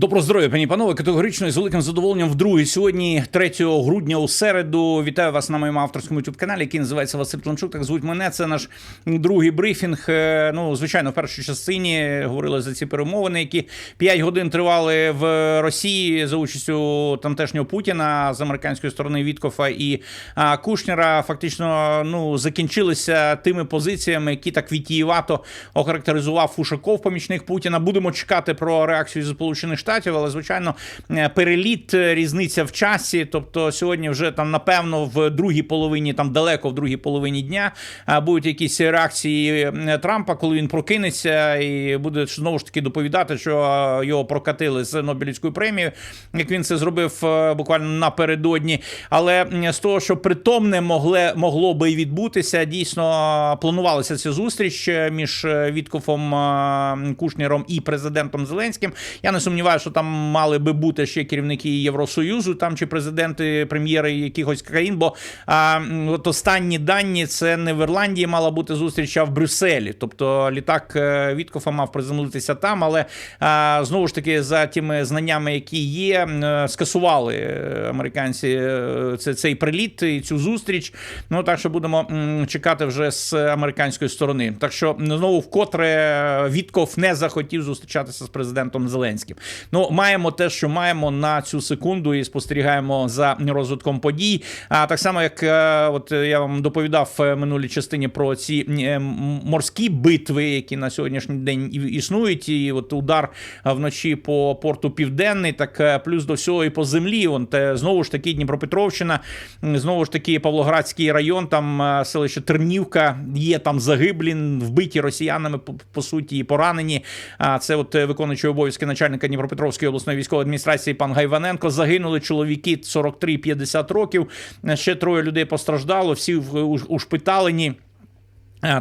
Добро здоров'я, пані панове. Категорично і з великим задоволенням вдруге сьогодні, 3 грудня у середу. Вітаю вас на моєму авторському youtube каналі, який називається Василь Кланчук. Так звуть мене. Це наш другий брифінг. Е, Ну, звичайно, в першій частині говорили за ці перемовини, які 5 годин тривали в Росії за участю тамтешнього Путіна з американської сторони Віткофа і а, Кушнера. Фактично, ну закінчилися тими позиціями, які так вітієвато охарактеризував Фушаков, помічник Путіна. Будемо чекати про реакцію зі сполучених штатів, але звичайно, е, переліт, е, різниця в часі. Тобто, сьогодні вже там, напевно, в другій половині, там далеко в другій половині дня, е, будуть якісь реакції Трампа, коли він прокинеться і буде знову ж таки доповідати, що його прокатили з Нобелівською премією, як він це зробив буквально напередодні. Але з того, що притомне могле могло би і відбутися, дійсно планувалася ця зустріч між Віткофом Кушнером і президентом Зеленським. Я не сумніваюся, що там мали би бути ще керівники Євросоюзу, там чи президенти, прем'єри якихось країн. Бо а, от останні дані це не в Ірландії мала бути зустріч, а в Брюсселі. Тобто літак е, Віткофа мав приземлитися там, але а, знову ж таки за тими знаннями, які є, е, скасували е, американці це, цей приліт і цю зустріч. Ну так що будемо чекати вже з американської сторони. Так що знову вкотре Вітков не захотів зустрічатися з президентом Зеленським. Ну, маємо те, що маємо на цю секунду, і спостерігаємо за розвитком подій. А так само, як е, от я вам доповідав в минулій частині про ці е, морські битви, які на сьогоднішній день існують, і от удар е, вночі по порту Південний, так е, плюс до всього і по землі. Вон те знову ж таки Дніпропетровщина, знову ж таки Павлоградський район, там е, селище Тернівка, є там загиблі, вбиті росіянами по, по суті і поранені. А це от е, виконуючий обов'язки начальника Дніпропетровської обласної військової адміністрації пан Гайваненко. Загинули чоловіки 43-50 років. Ще троє людей постраждало, всі ушпиталені.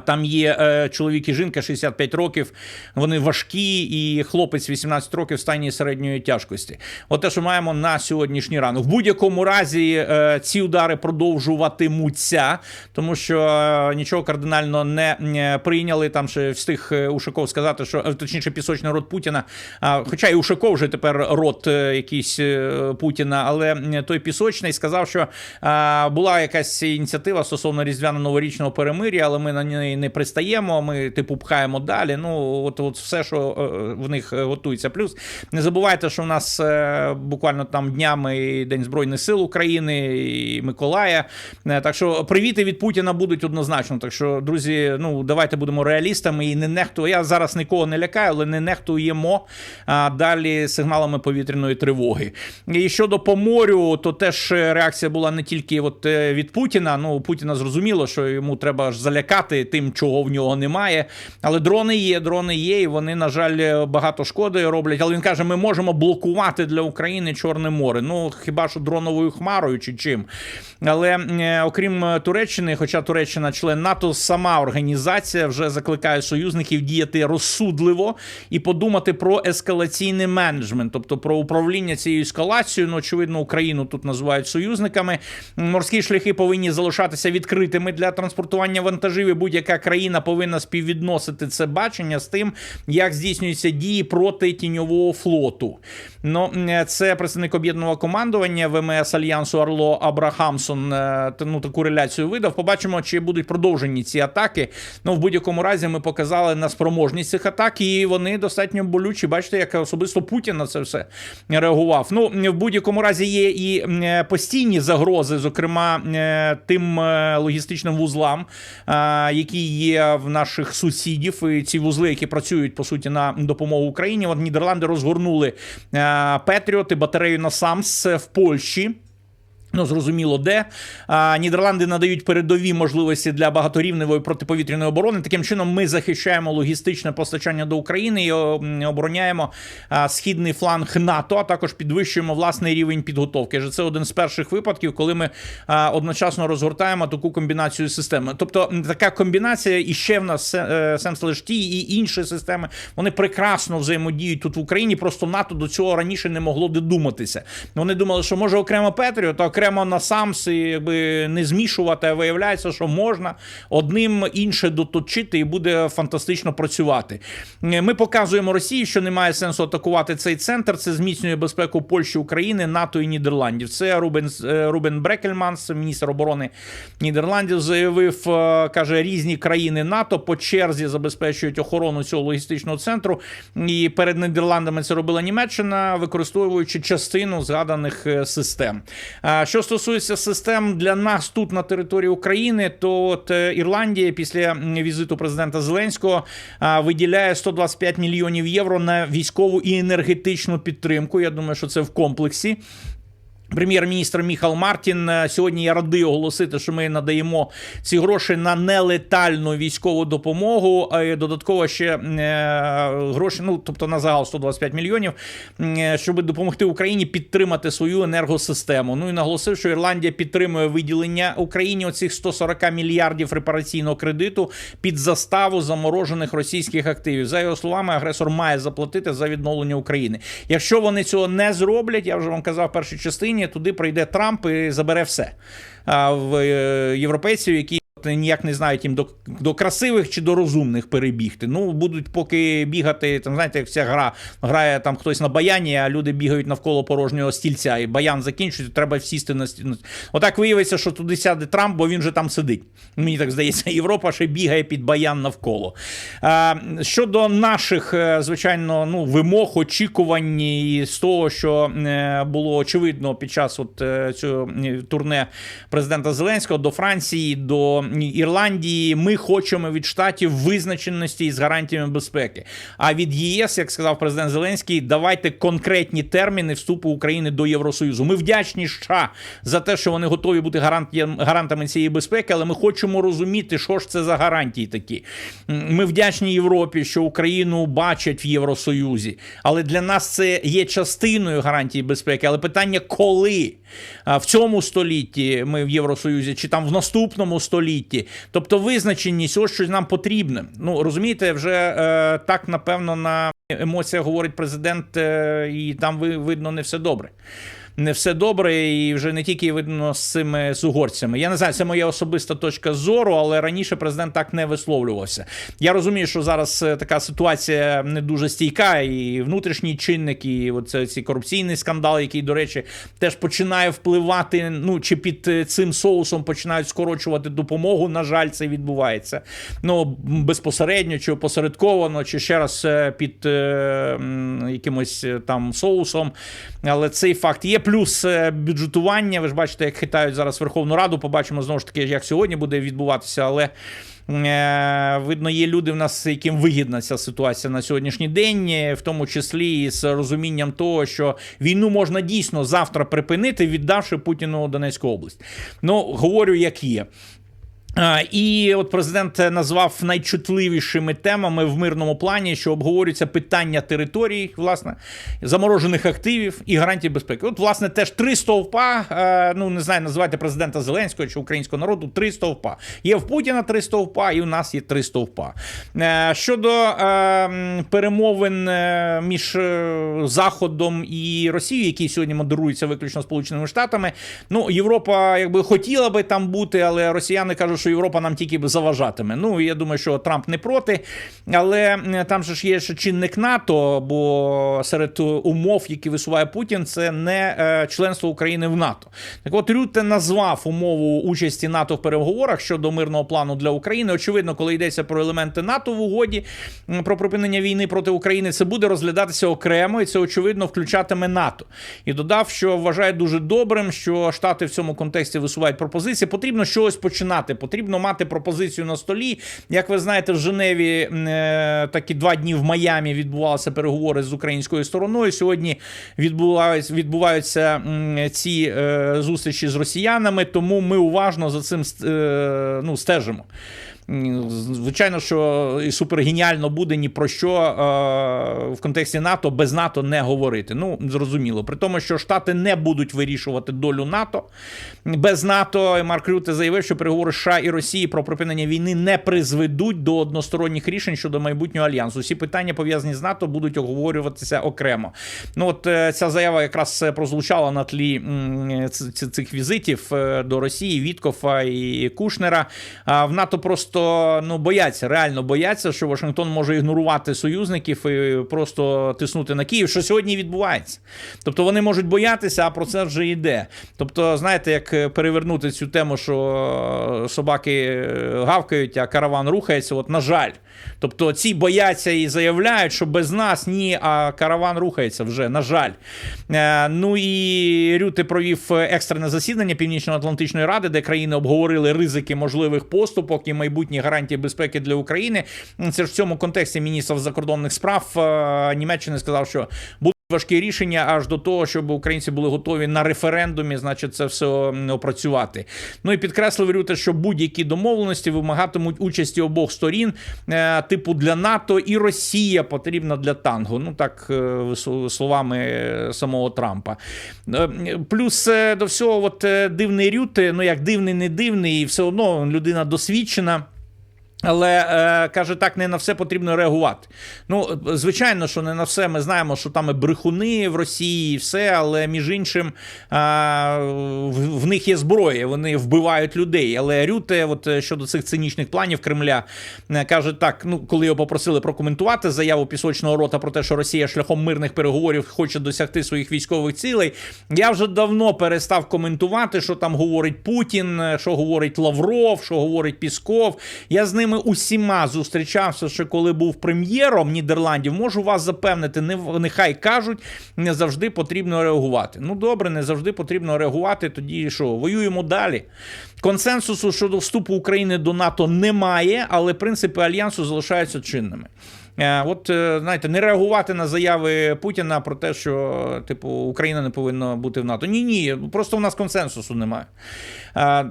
Там є е, чоловік і жінка 65 років, вони важкі, і хлопець 18 років в стані середньої тяжкості. От те, що маємо на сьогоднішній ранок. В будь-якому разі е, ці удари продовжуватимуться, тому що е, нічого кардинально не прийняли. Там ще встиг Ушаков сказати, що точніше пісочний рот Путіна. Хоча і Ушаков вже тепер рот якийсь Путіна, але той пісочний сказав, що була якась ініціатива стосовно різдвяно-новорічного перемир'я, але ми на неї не пристаємо. Ми типу пхаємо далі. Ну от, от все, що е, в них е, готується. Плюс не забувайте, що в нас е, буквально там днями День Збройних сил України і Миколая. Так що привіти від Путіна будуть однозначно. Так що, друзі, ну давайте будемо реалістами і не нехту. Я зараз нікого не лякаю, але не нехтуємо далі сигналами повітряної тривоги. І щодо по морю, то теж реакція була не тільки от від Путіна. Ну, Путіна зрозуміло, що йому треба аж залякати тим, чого в нього немає. Але дрони є, дрони є, і вони, на жаль, багато шкоди роблять. Але він каже: ми можемо блокувати для України Чорне море. Ну хіба що дроновою хмарою чи чим. Але е, окрім Туреччини, хоча Туреччина член НАТО, сама організація вже закликає союзників діяти розсудливо і подумати про ескалаційний менеджмент, тобто про управління цією ескалацією. Ну, очевидно, Україну тут називають союзниками. Морські шляхи повинні залишатися відкритими для транспортування вантажів. і Будь-яка країна повинна співвідносити це бачення з тим, як здійснюються дії проти тіньового флоту. Ну, це представник об'єднаного командування ВМС Альянсу Орло Абрахамсон. е, Ну, таку реляцію видав. Побачимо, чи будуть продовжені ці атаки. Ну, в будь-якому разі, ми показали на спроможність цих атак, і вони достатньо болючі. Бачите, як особисто Путін на це все реагував. Ну, в будь-якому разі є і е, постійні загрози, зокрема е, тим логістичним вузлам, які є в наших сусідів. І ці вузли, які працюють по суті на допомогу Україні. От Нідерланди розгорнули Петріот Петріоти, батарею на САМС в Польщі. Ну, зрозуміло, де Нідерланди надають передові можливості для багаторівневої протиповітряної оборони. Таким чином, ми захищаємо логістичне постачання до України і обороняємо східний фланг НАТО, а також підвищуємо власний рівень підготовки. Це один з перших випадків, коли ми одночасно розгортаємо таку комбінацію системи. Тобто, така комбінація і ще в нас е, Семслежті і інші системи вони прекрасно взаємодіють тут в Україні. Просто НАТО до цього раніше не могло додуматися. Вони думали, що може окремо Петріот, а окремо на самс і якби не змішувати, а виявляється, що можна одним інше доточити і буде фантастично працювати. Е, Ми показуємо Росії, що немає сенсу атакувати цей центр. Це зміцнює безпеку Польщі, України, НАТО і Нідерландів. Це Рубен е, Рубен Брекельманс, міністр оборони Нідерландів, заявив, е, каже, різні країни НАТО по черзі забезпечують охорону цього логістичного центру. І перед Нідерландами це робила Німеччина, використовуючи частину згаданих систем. Що стосується систем для нас тут на території України, то от е, Ірландія після візиту президента Зеленського виділяє 125 мільйонів євро на військову і енергетичну підтримку. Я думаю, що це в комплексі. Прем'єр-міністр Міхал Мартін е, сьогодні я радий оголосити, що ми надаємо ці гроші на нелетальну військову допомогу. Додатково ще е, гроші, ну тобто на загал 125 мільйонів, е, щоб допомогти Україні підтримати свою енергосистему. Ну і наголосив, що Ірландія підтримує виділення Україні оцих 140 мільярдів репараційного кредиту під заставу заморожених російських активів. За його словами, агресор має заплатити за відновлення України. Якщо вони цього не зроблять, я вже вам казав в першій частині, туди прийде Трамп і забере все. А в е, європейців, які ніяк не знають їм до, до красивих чи до розумних перебігти. Ну, будуть поки бігати, там, знаєте, як вся гра грає там хтось на баяні, а люди бігають навколо порожнього стільця, і баян закінчується, треба сісти на стіл. Отак виявиться, що туди сяде Трамп, бо він же там сидить. Мені так здається, Європа ще бігає під баян навколо. Щодо наших, е, звичайно, ну, вимог, очікувань і з того, що е, було очевидно під час от е, цього турне президента Зеленського до Франції, до Ірландії, ми хочемо від штатів визначеності із гарантіями безпеки. А від ЄС, як сказав президент Зеленський, давайте конкретні терміни вступу України до Євросоюзу. Ми вдячні США за те, що вони готові бути гарантами цієї безпеки, але ми хочемо розуміти, що ж це за гарантії такі. Ми вдячні Європі, що Україну бачать в Євросоюзі. Але для нас це є частиною гарантії безпеки. Але питання, коли в цьому столітті ми в Євросоюзі, чи там в наступному столітті. Тобто визначеність, ось щось нам потрібне. Ну розумієте, вже е, так напевно на емоціях говорить президент, е, і там ви, видно не все добре. Не все добре, і вже не тільки видно з цими з угорцями. Я не знаю, це моя особиста точка зору, але раніше президент так не висловлювався. Я розумію, що зараз е, така ситуація не дуже стійка, і внутрішній чинник, і оце ці корупційний скандал, який, до речі, теж починає впливати. Ну чи під е, цим соусом починають скорочувати допомогу. На жаль, це відбувається. Ну безпосередньо чи опосередковано, чи ще раз е, під е, якимось там соусом. Але цей факт є. Плюс е, бюджетування. Ви ж бачите, як хитають зараз Верховну Раду. Побачимо знову ж таки, як сьогодні буде відбуватися, але. е, Видно, є люди в нас, яким вигідна ця ситуація на сьогоднішній день, е, в тому числі з розумінням того, що війну можна дійсно завтра припинити, віддавши Путіну Донецьку область. Ну, говорю, як є. І от президент назвав найчутливішими темами в мирному плані, що обговорюється питання територій, власне, заморожених активів і гарантій безпеки. От, власне, теж три стовпа. е, Ну не знаю, називайте президента Зеленського чи українського народу. Три стовпа. Є в Путіна три стовпа, і у нас є три стовпа. Е, Щодо е, перемовин між Заходом і Росією, які сьогодні модеруються виключно Сполученими Штатами. Ну, Європа якби хотіла би там бути, але росіяни кажуть, що Європа нам тільки заважатиме. Ну, я думаю, що Трамп не проти. Але е, там же ж є ще чинник НАТО, бо серед умов, які висуває Путін, це не е, членство України в НАТО. Так от Рюте назвав умову участі НАТО в переговорах щодо мирного плану для України. Очевидно, коли йдеться про елементи НАТО в угоді про припинення війни проти України, це буде розглядатися окремо, і це очевидно включатиме НАТО. І додав, що вважає дуже добрим, що Штати в цьому контексті висувають пропозиції. Потрібно щось починати. Потрібно мати пропозицію на столі. Як ви знаєте, в Женеві е, такі два дні в Майамі відбувалися переговори з українською стороною. Сьогодні відбуваються, ці е, зустрічі з росіянами, тому ми уважно за цим е, ну, стежимо. Звичайно, що і супергеніально буде ні про що е, в контексті НАТО без НАТО не говорити. Ну, зрозуміло. При тому, що Штати не будуть вирішувати долю НАТО. Без НАТО Марк Рюте заявив, що переговори США і Росії про припинення війни не призведуть до односторонніх рішень щодо майбутнього альянсу. Всі питання пов'язані з НАТО будуть обговорюватися окремо. Ну от е, ця заява якраз е, прозвучала на тлі ц- цих візитів е, до Росії, Віткофа і Кушнера. А в НАТО просто ну бояться, реально бояться, що Вашингтон може ігнорувати союзників і просто тиснути на Київ, що сьогодні відбувається. Тобто вони можуть боятися, а про це вже йде. Тобто, знаєте, як перевернути цю тему, що собаки гавкають, а караван рухається. От, на жаль. Тобто ці бояться і заявляють, що без нас ні, а караван рухається вже, на жаль. Е, ну і Рюти провів екстрене засідання Північно-Атлантичної ради, де країни обговорили ризики можливих поступок і майбутні гарантії безпеки для України. Це ж в цьому контексті міністр закордонних справ е, Німеччини сказав, що важкі рішення аж до того, щоб українці були готові на референдумі, значить, це все опрацювати. Ну і підкреслив Рюте, що будь-які домовленості вимагатимуть участі обох сторін, е, типу для НАТО і Росія потрібна для танго. Ну так е, словами е, самого Трампа. Плюс до всього, от дивний Рюте, ну як дивний, не дивний, і все одно людина досвідчена. Але е, каже, так не на все потрібно реагувати. Ну, звичайно, що не на все. Ми знаємо, що там і брехуни в Росії, і все, але між іншим е, в, в них є зброя, вони вбивають людей. Але Рюте, от е, щодо цих цинічних планів Кремля, е, каже так: ну, коли його попросили прокоментувати заяву пісочного рота про те, що Росія шляхом мирних переговорів хоче досягти своїх військових цілей, я вже давно перестав коментувати, що там говорить Путін, е, що говорить Лавров, що говорить Пісков. Я з ними усіма зустрічався, ще коли був прем'єром Нідерландів. Можу вас запевнити, не нехай кажуть, не завжди потрібно реагувати. Ну добре, не завжди потрібно реагувати. Тоді що, воюємо далі. Консенсусу щодо вступу України до НАТО немає, але принципи альянсу залишаються чинними. Е, От е, знаєте, не реагувати на заяви Путіна про те, що типу Україна не повинна бути в НАТО. Ні, ні, просто в нас консенсусу немає. Е,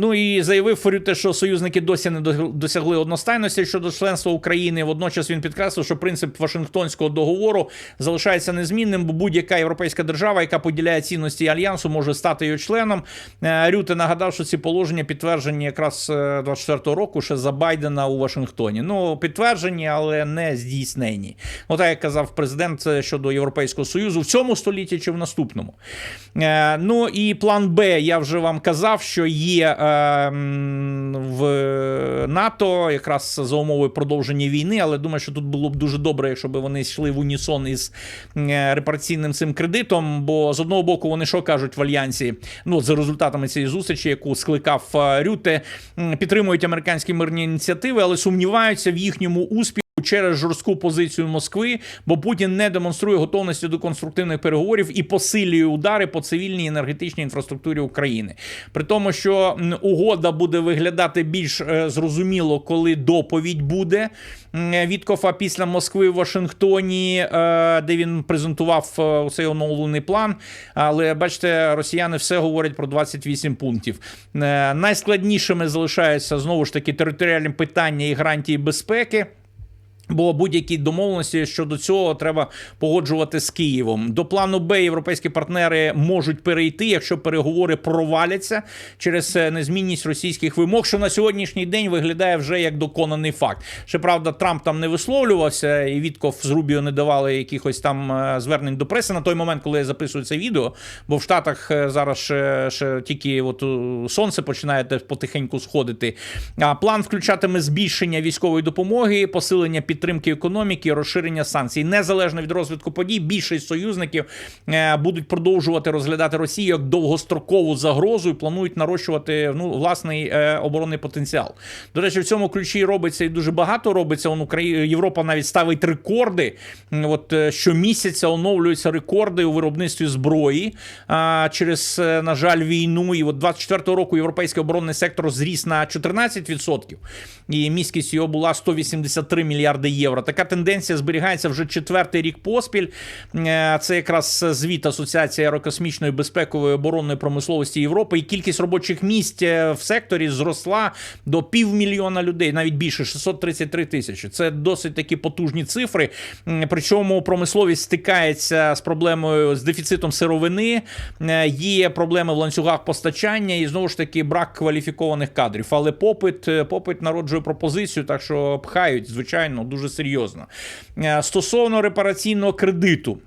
Ну і заявив Форюте, що союзники досі не досягли одностайності щодо членства України. Водночас він підкреслив, що принцип Вашингтонського договору залишається незмінним, бо будь-яка європейська держава, яка поділяє цінності альянсу, може стати його членом. Рюте нагадав, що ці положення підтверджені якраз е, 24-го року ще за Байдена у Вашингтоні. Ну, підтверджені, але не здійснені. Отак як казав президент щодо Європейського Союзу в цьому столітті чи в наступному. Е, Ну і план Б, я вже вам казав, що є е, в НАТО якраз за умовою продовження війни, але думаю, що тут було б дуже добре, якщо б вони йшли в унісон із е, репараційним цим кредитом. Бо з одного боку вони що кажуть в альянсі? Ну за результатами цієї зустрічі, яку скликав е, Рюте, підтримують американські мирні ініціативи, але сумніваються в їхньому успіху. Через жорстку позицію Москви, бо Путін не демонструє готовності до конструктивних переговорів і посилює удари по цивільній енергетичній інфраструктурі України. При тому, що угода буде виглядати більш е, зрозуміло, коли доповідь буде м, Віткофа після Москви в Вашингтоні, е, де він презентував е, цей оновлений план. Але бачите, росіяни все говорять про 28 пунктів. Найскладнішими залишаються знову ж таки територіальні питання і гарантії безпеки. Бо будь-які домовленості щодо цього треба погоджувати з Києвом. До плану Б європейські партнери можуть перейти, якщо переговори проваляться через е, незмінність російських вимог, що на сьогоднішній день виглядає вже як доконаний факт. Ще правда, Трамп там не висловлювався, і Вітков з Рубіо не давали якихось там е, звернень до преси на той момент, коли я записую це відео. Бо в Штатах е, зараз ще, ще тільки от сонце починає потихеньку сходити. А план включатиме збільшення військової допомоги, посилення підтримки економіки, розширення санкцій. Незалежно від розвитку подій, більшість союзників е, будуть продовжувати розглядати Росію як довгострокову загрозу і планують нарощувати ну, власний е, оборонний потенціал. До речі, в цьому ключі робиться і дуже багато робиться. Он Украї... Європа навіть ставить рекорди. От е, щомісяця оновлюються рекорди у виробництві зброї через, на жаль, війну. І от 24-го року європейський оборонний сектор зріс на 14%, і міськість його була 183 мільярди євро. Така тенденція зберігається вже четвертий рік поспіль. Е, Це якраз звіт Асоціації аерокосмічної безпекової оборонної промисловості Європи. І кількість робочих місць е, в секторі зросла до півмільйона людей, навіть більше 633 тисячі. Це досить такі потужні цифри. Причому промисловість стикається з проблемою з дефіцитом сировини. Е, Є проблеми в ланцюгах постачання і знову ж таки брак кваліфікованих кадрів. Але попит, попит народжує пропозицію, так що пхають, звичайно, дуже серйозно. Е, Стосовно репараційного кредиту.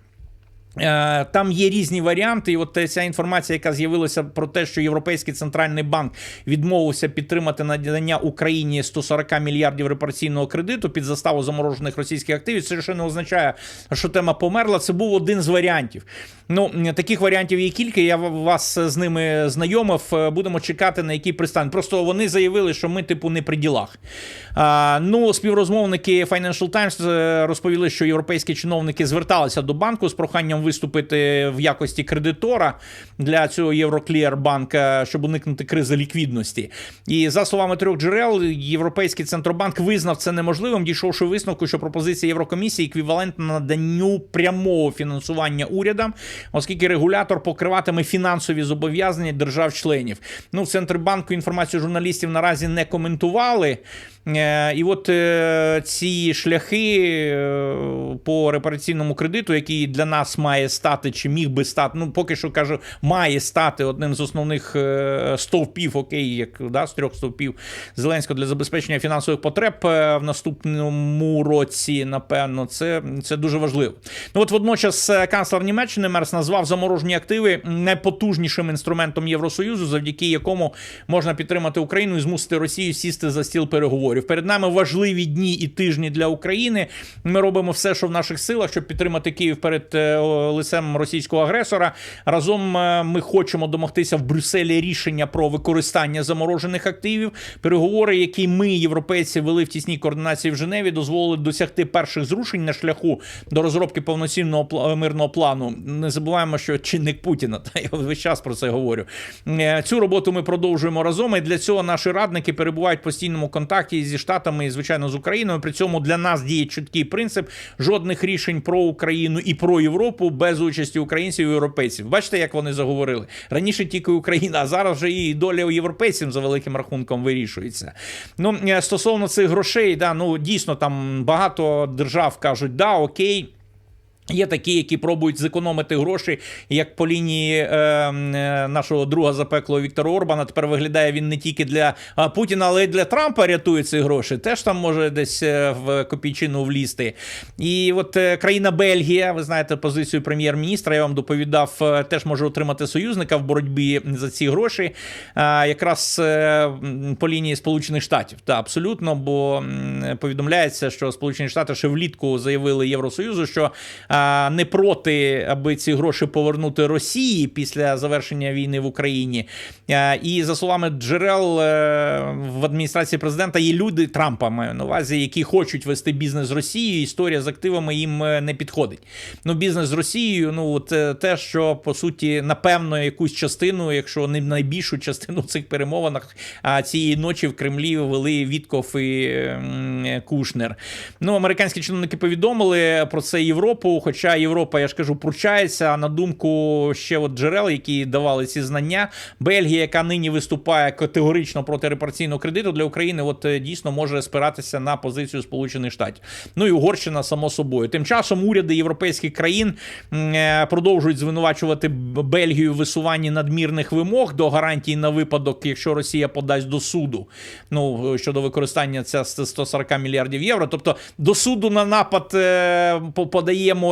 Е, Там є різні варіанти, і от ця інформація, яка з'явилася про те, що Європейський центральний банк відмовився підтримати надання Україні 140 мільярдів репараційного кредиту під заставу заморожених російських активів. Це ще не означає, що тема померла. Це був один з варіантів. Ну таких варіантів є кілька. Я вас з ними знайомив. Е, Будемо чекати на який пристань. Просто вони заявили, що ми, типу, не при ділах. А, Ну, співрозмовники Financial Times е, розповіли, що європейські чиновники зверталися до банку з проханням виступити в якості кредитора для цього Євроклієр банка, щоб уникнути кризи ліквідності. І за словами трьох джерел, Європейський центробанк визнав це неможливим, дійшовши висновку, що пропозиція Єврокомісії еквівалентна наданню прямого фінансування урядам, оскільки регулятор покриватиме фінансові зобов'язання держав-членів. Ну, в Центрбанку інформацію журналістів наразі не коментували. Е, І от е, ці шляхи е, по репараційному кредиту, який для нас має стати, чи міг би стати, ну поки що кажу, має стати одним з основних стовпів, окей, як да, з трьох стовпів Зеленського для забезпечення фінансових потреб в наступному році, напевно, це, це дуже важливо. Ну от водночас канцлер Німеччини Мерс назвав заморожені активи найпотужнішим інструментом Євросоюзу, завдяки якому можна підтримати Україну і змусити Росію сісти за стіл переговорів. Перед нами важливі дні і тижні для України. Ми робимо все, що в наших силах, щоб підтримати Київ перед е, лицем російського агресора. Разом е, ми хочемо домогтися в Брюсселі рішення про використання заморожених активів. Переговори, які ми, європейці, вели в тісній координації в Женеві, дозволили досягти перших зрушень на шляху до розробки повноцінного мирного плану. Не забуваємо, що чинник Путіна, та я весь час про це говорю. Е, Цю роботу ми продовжуємо разом. І для цього наші радники перебувають в постійному контакті зі штатами і звичайно з Україною. При цьому для нас діє чіткий принцип жодних рішень про Україну і про Європу без участі українців і європейців. Бачите, як вони заговорили раніше тільки Україна, а зараз вже і доля європейців за великим рахунком вирішується. Ну е, стосовно цих грошей, да, ну дійсно там багато держав кажуть, да, окей. Є такі, які пробують зекономити гроші, як по лінії е, е, нашого друга запеклого Віктора Орбана. Тепер виглядає він не тільки для Путіна, але й для Трампа рятує ці гроші. Теж там може десь е, в копійчину влізти. І от е, країна Бельгія, ви знаєте позицію прем'єр-міністра. Я вам доповідав, теж може отримати союзника в боротьбі за ці гроші, е, якраз по лінії Сполучених Штатів. Та абсолютно, бо повідомляється, що Сполучені Штати ще влітку заявили Євросоюзу, що не проти, аби ці гроші повернути Росії після завершення війни в Україні. І за словами джерел е, в адміністрації президента є люди Трампа маю на увазі, які хочуть вести бізнес з Росією. Історія з активами їм е, не підходить. Ну, бізнес з Росією, ну це те, що по суті, напевно, якусь частину, якщо не найбільшу частину цих перемовинах, цієї ночі в Кремлі вели Вітков і Кушнер. Ну, американські чиновники повідомили про це Європу. Хоча Європа, я ж кажу, пручається. А на думку ще от джерел, які давали ці знання, Бельгія, яка нині виступає категорично проти репараційного кредиту для України, от е, дійсно може спиратися на позицію Сполучених Штатів. Ну і Угорщина, само собою. Тим часом уряди європейських країн е, продовжують звинувачувати Бельгію в висуванні надмірних вимог до гарантій на випадок, якщо Росія подасть до суду. Ну щодо використання ця 140 мільярдів євро. Тобто до суду на напад е,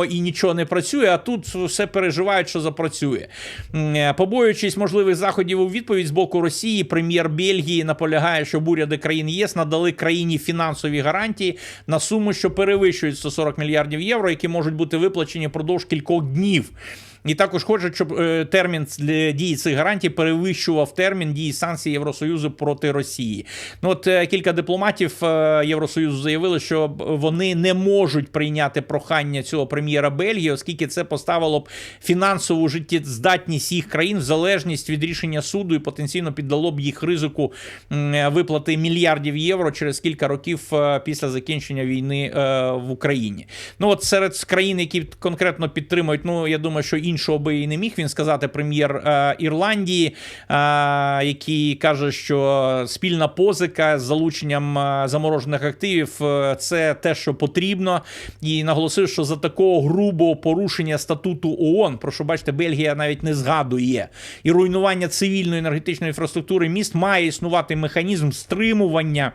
і нічого не працює, а тут все переживають, що запрацює. Е, Побоюючись можливих заходів у відповідь з боку Росії, прем'єр Бельгії наполягає, щоб уряди країн ЄС надали країні фінансові гарантії на суму, що перевищують 140 мільярдів євро, які можуть бути виплачені впродовж кількох днів. І також хочуть, щоб е, термін дії цих гарантій перевищував термін дії санкцій Євросоюзу проти Росії. Ну от е, кілька дипломатів е, Євросоюзу заявили, що вони не можуть прийняти прохання цього прем'єра Бельгії, оскільки це поставило б фінансову життєздатність їх країн в залежність від рішення суду і потенційно піддало б їх ризику виплати мільярдів євро через кілька років після закінчення війни в Україні. Ну от серед країн, які конкретно підтримують, ну я думаю, що іншого би і не міг він сказати прем'єр е, Ірландії, е, який каже, що спільна позика з залученням е, заморожених активів це те, що потрібно, і наголосив, що за такого грубого порушення статуту ООН, про що бачите, Бельгія навіть не згадує, і руйнування цивільної енергетичної інфраструктури міст має існувати механізм стримування.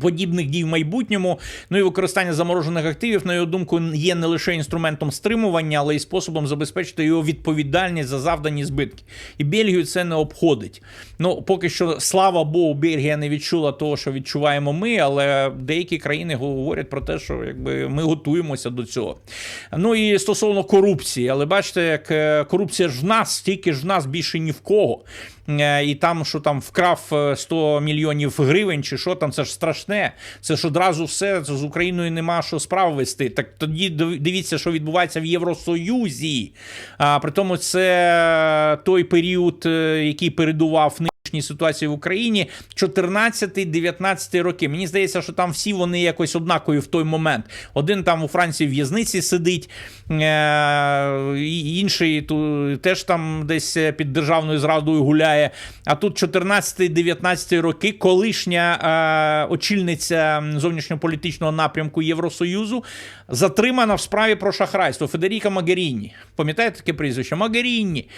Подібних дій в майбутньому, ну і використання заморожених активів, на його думку, є не лише інструментом стримування, але й способом забезпечити його відповідальність за завдані збитки. І Бельгію це не обходить. Ну поки що, слава Богу, Бельгія не відчула того, що відчуваємо ми, але деякі країни говорять про те, що якби ми готуємося до цього. Ну і стосовно корупції, але бачите, як е, корупція ж в нас, стільки ж в нас більше ні в кого. Е, І там, що там вкрав е, 100 мільйонів гривень, чи що там, це ж страшне. Це ж одразу все це з Україною нема що справ вести. Так тоді дивіться, що відбувається в Євросоюзі. А при тому це той період, е, який передував нинішній ситуації в Україні 14-19 роки. Мені здається, що там всі вони якось однакові в той момент. Один там у Франції в'язниці сидить, і інший теж там десь під державною зрадою гуляє. А тут 14-19 роки колишня е- очільниця зовнішньополітичного напрямку Євросоюзу затримана в справі про шахрайство Федеріка Магаріні. Пам'ятаєте таке прізвище? Магаріні.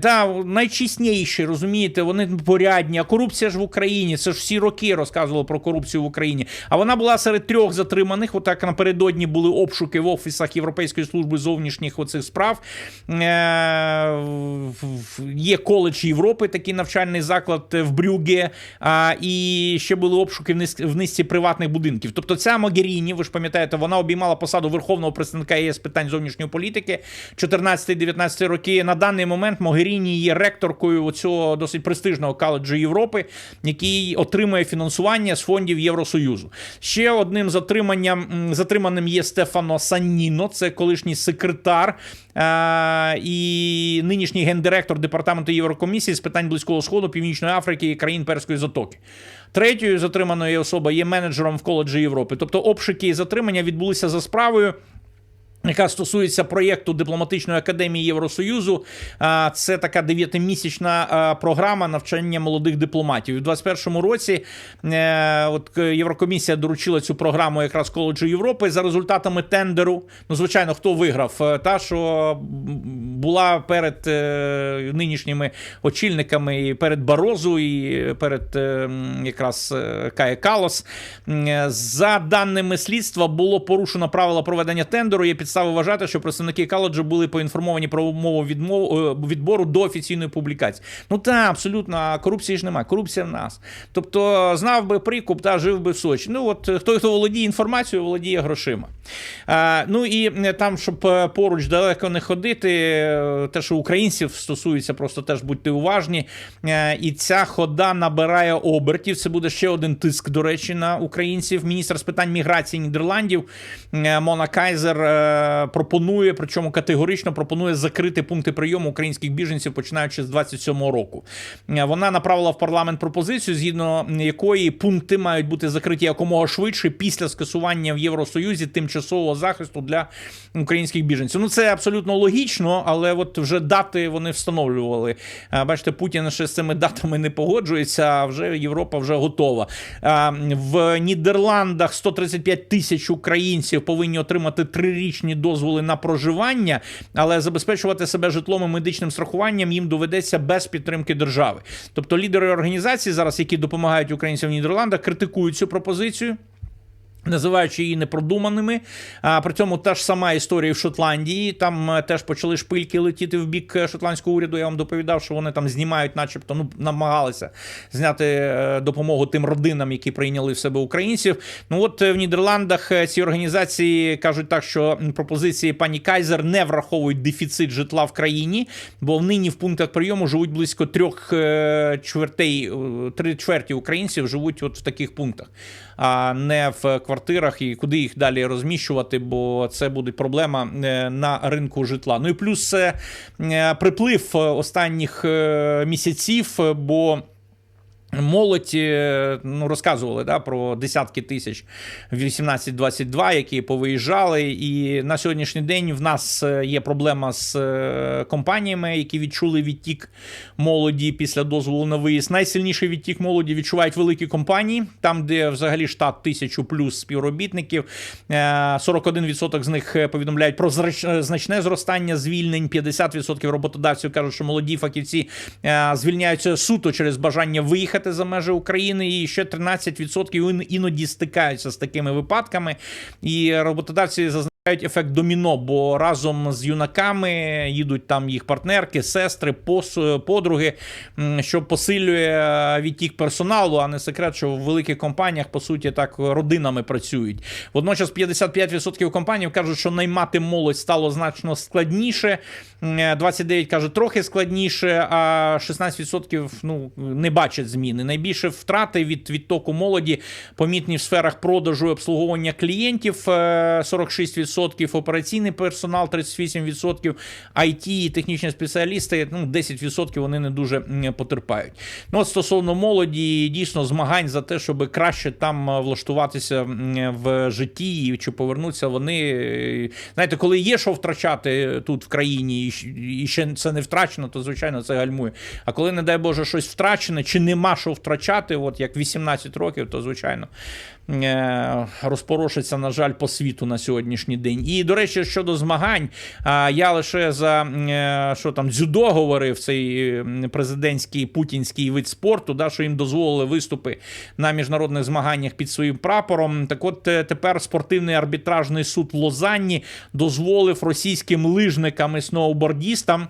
Та найчесніші, розумієте, вони порядні. А корупція ж в Україні. Це ж всі роки розказували про корупцію в Україні. А вона була серед трьох затриманих. Отак напередодні були обшуки в офісах Європейської служби зовнішніх оцих справ. Е, Є коледж Європи, такий навчальний заклад в Брюге. І ще були обшуки в низці приватних будинків. Тобто ця Могеріні, ви ж пам'ятаєте, вона обіймала посаду верховного представника ЄС питань зовнішньої політики 14-19 роки. На даний момент Могеріні є ректоркою цього досить престижного коледжу Європи, який отримує фінансування з фондів Євросоюзу. Ще одним затриманням затриманим є Стефано Санніно, це колишній секретар е- і нинішній гендиректор департаменту Єврокомісії з питань Близького Сходу, Північної Африки і країн Перської затоки. Третьою затриманою особа є менеджером в коледжі Європи. Тобто обшуки і затримання відбулися за справою. Яка стосується проєкту дипломатичної академії Євросоюзу, це така дев'ятимісячна програма навчання молодих дипломатів. У 2021 році е, от Єврокомісія доручила цю програму якраз коледжу Європи за результатами тендеру. Ну, звичайно, хто виграв? Е, Та, що була перед е, нинішніми очільниками, і перед Барозу, і перед якраз Кає Калос. За даними слідства, було порушено правила проведення тендеру. Є підстави вважати, що представники коледжу були поінформовані про умову відмову е, відбору до офіційної публікації. Ну та абсолютно корупції ж немає. Корупція в нас. Тобто знав би прикуп та жив би в Сочі. Ну от е, той, хто володіє інформацією, володіє грошима. А, ну і е, там, щоб поруч далеко не ходити, те, що українців стосується, просто теж будьте уважні. І ця хода набирає обертів. Це буде ще один тиск, до речі, на українців. Міністр з питань міграції Нідерландів Мона Кайзер пропонує, причому категорично пропонує закрити пункти прийому українських біженців, починаючи з 27-го року. Е, Вона направила в парламент пропозицію, згідно якої пункти мають бути закриті якомога швидше після скасування в Євросоюзі тимчасового захисту для українських біженців. Ну це абсолютно логічно, але от вже дати вони встановлювали. Е, Бачите, Путін ще з цими датами не погоджується. А вже Європа вже готова. Е, В Нідерландах 135 тисяч українців повинні отримати трирічні дозволи на проживання, але забезпечувати себе житлом і медичним страхуванням їм доведеться без підтримки держави. Тобто лідери організації зараз, які допомагають українцям в Нідерландах, критикують цю пропозицію. Називаючи її непродуманими, а при цьому та ж сама історія в Шотландії. Там е, теж почали шпильки летіти в бік е, шотландського уряду. Я вам доповідав, що вони там знімають, начебто, ну намагалися зняти е, допомогу тим родинам, які прийняли в себе українців. Ну от в Нідерландах ці організації кажуть так, що пропозиції пані Кайзер не враховують дефіцит житла в країні, бо нині в пунктах прийому живуть близько трьох чвертей, три чверті українців живуть от в таких пунктах, а не в квартирах і куди їх далі розміщувати, бо це буде проблема е, на ринку житла. Ну і плюс е, приплив е, останніх місяців, бо. Молодь е, ну, розказували да, про десятки тисяч в 18-22, які повиїжджали. І на сьогоднішній день в нас е, є проблема з е, компаніями, які відчули відтік молоді після дозволу на виїзд. Найсильніший відтік молоді відчувають великі компанії, там, де взагалі штат тисячу плюс співробітників. Е, 41% з них повідомляють про значне зростання звільнень. 50% роботодавців кажуть, що молоді фахівці звільняються суто через бажання виїхати за межі України, і ще 13% іноді стикаються з такими випадками. І роботодавці зазначають Ефект доміно, бо разом з юнаками їдуть там їх партнерки, сестри, подруги, що посилює відтік персоналу, а не секрет, що в великих компаніях по суті так родинами працюють. Водночас 55% компаній кажуть, що наймати молодь стало значно складніше. 29% кажуть, трохи складніше, а 16% ну не бачать зміни. Найбільше втрати від відтоку молоді помітні в сферах продажу і обслуговування клієнтів е, 46%. 10% операційний персонал, 38% IT і технічні спеціалісти, ну 10% вони не дуже потерпають. Ну от стосовно молоді, дійсно змагань за те, щоб краще там е, влаштуватися в житті чи повернуться вони. Е, знаєте, коли є що втрачати е, тут в країні, і ще це не втрачено, то звичайно це гальмує. А коли, не дай Боже, щось втрачене чи нема що втрачати, от як 18 років, то звичайно розпорошиться, на жаль, по світу на сьогоднішній день. І, до речі, щодо змагань, я лише за е, що там дзюдо говорив цей президентський путінський вид спорту, да, що їм дозволили виступи на міжнародних змаганнях під своїм прапором. Так от е, тепер спортивний арбітражний суд в Лозанні дозволив російським лижникам і сноубордістам.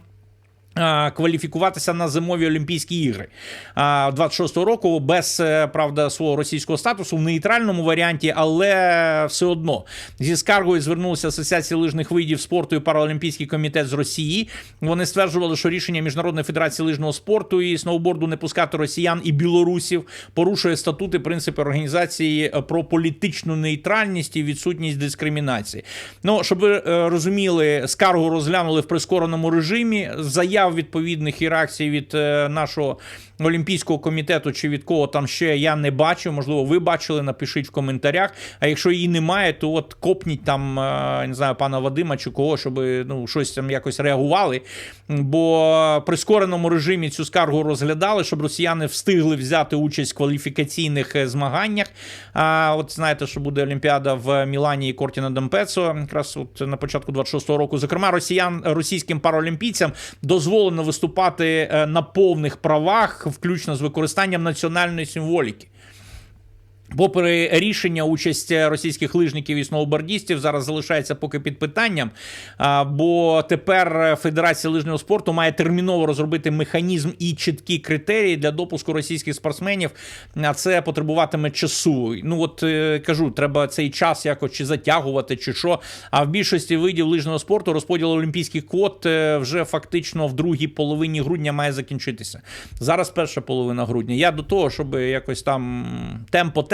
Кваліфікуватися на зимові Олімпійські ігри а, 26-го року без е, правда свого російського статусу в нейтральному варіанті, але все одно зі скаргою звернулася Асоціація лижних видів спорту і Паралімпійський комітет з Росії. Вони стверджували, що рішення Міжнародної федерації лижного спорту і сноуборду не пускати росіян і білорусів порушує статути принципи організації е, про політичну нейтральність і відсутність дискримінації. Ну щоб ви е, розуміли, скаргу розглянули в прискореному режимі. Заяв відповідних іракцій від е, нашого олімпійського комітету чи від кого там ще я не бачив. Можливо, ви бачили, напишіть в коментарях. А якщо її немає, то от копніть там е, не знаю пана Вадима чи кого, щоб ну щось там якось реагували. Бо в прискореному режимі цю скаргу розглядали, щоб росіяни встигли взяти участь в кваліфікаційних е, змаганнях. А от знаєте, що буде Олімпіада в Мілані і Кортіна Дампецо, якраз от на початку 26-го року. Зокрема, росіян російським паралімпійцям дозволено виступати е, на повних правах, включно з використанням національної символіки. Попри рішення участь російських лижників і сноубордістів зараз залишається поки під питанням. Бо тепер Федерація лижного спорту має терміново розробити механізм і чіткі критерії для допуску російських спортсменів. А це потребуватиме часу. Ну от е, кажу, треба цей час якось чи затягувати, чи що. А в більшості видів лижного спорту розподіл олімпійських квот е, вже фактично в другій половині грудня має закінчитися. Зараз перша половина грудня. Я до того, щоб якось там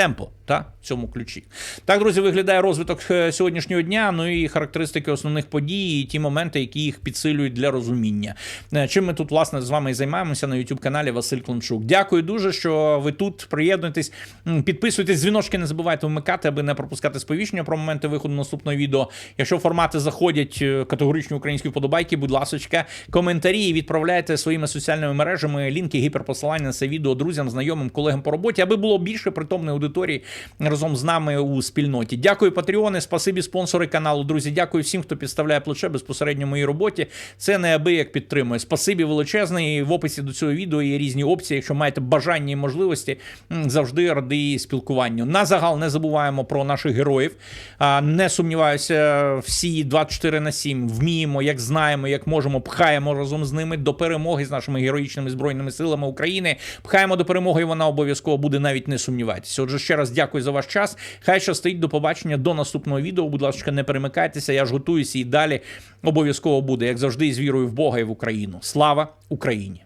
темпо-темпо та, в цьому ключі. Так, друзі, виглядає розвиток е, сьогоднішнього дня. Ну і характеристики основних подій, і ті моменти, які їх підсилюють для розуміння. Е, Чим ми тут, власне, з вами і займаємося на youtube каналі Василь Клончук. Дякую дуже, що ви тут. Приєднуйтесь, м, підписуйтесь, дзвіночки не забувайте вмикати, аби не пропускати сповіщення про моменти виходу наступного відео. Якщо формати заходять е, категоричні українські вподобайки, будь ласочка, коментарі відправляйте своїми соціальними мережами лінки, гіперпосилання на це відео друзям, знайомим, колегам по роботі, аби було більше притомної аудиторії разом з нами у спільноті. Дякую, патреони, спасибі спонсори каналу. Друзі, дякую всім, хто підставляє плече безпосередньо моїй роботі. Це неабияк підтримує. Спасибі величезне. І в описі до цього відео є різні опції. Якщо маєте бажання і можливості, завжди радий спілкуванню. На загал не забуваємо про наших героїв. Не сумніваюся, всі 24 на 7 вміємо, як знаємо, як можемо, пхаємо разом з ними до перемоги з нашими героїчними збройними силами України. Пхаємо до перемоги. і Вона обов'язково буде навіть не сумнівайтеся. Отже, ще раз дякую за ваш час. Хай щастить до побачення до наступного відео. Будь ласка, не перемикайтеся. Я ж готуюся і далі обов'язково буде, як завжди, з вірою в Бога і в Україну. Слава Україні!